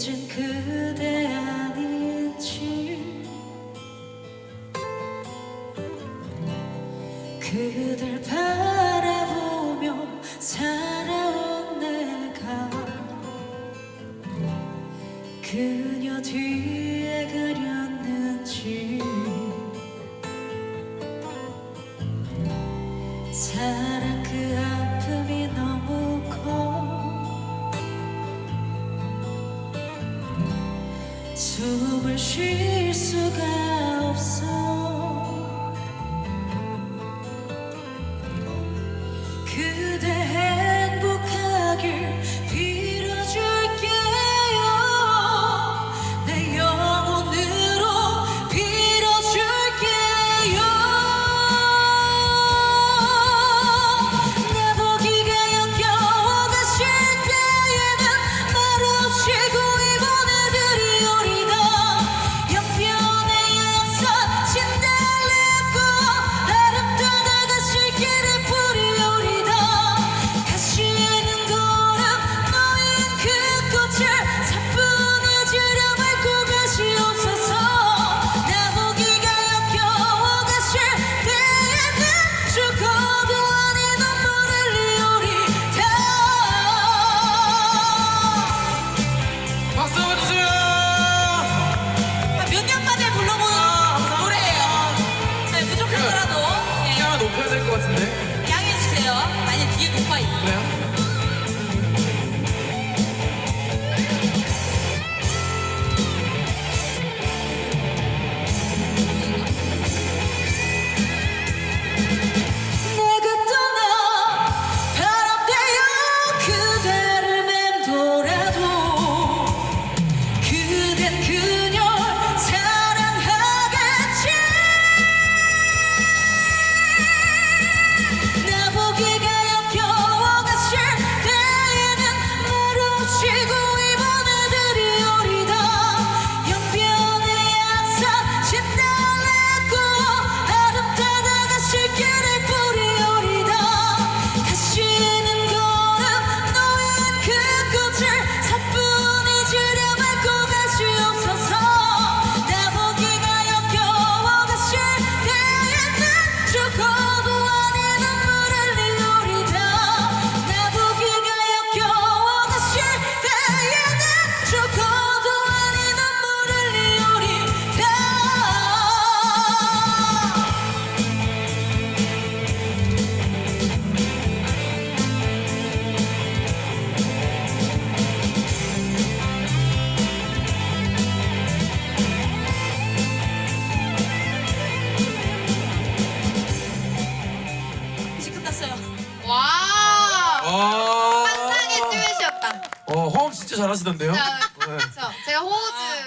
이젠 그대 아닌지 그댈 바라보며 살아온 내가 그녀 뒤에 그렸는지 사랑 그 아. 숨을 쉴 수가 fight. Well. 와. 와. 환상의 듀엣이었다. 어, 호흡 진짜 잘하시던데요? 네. 제가 호즈.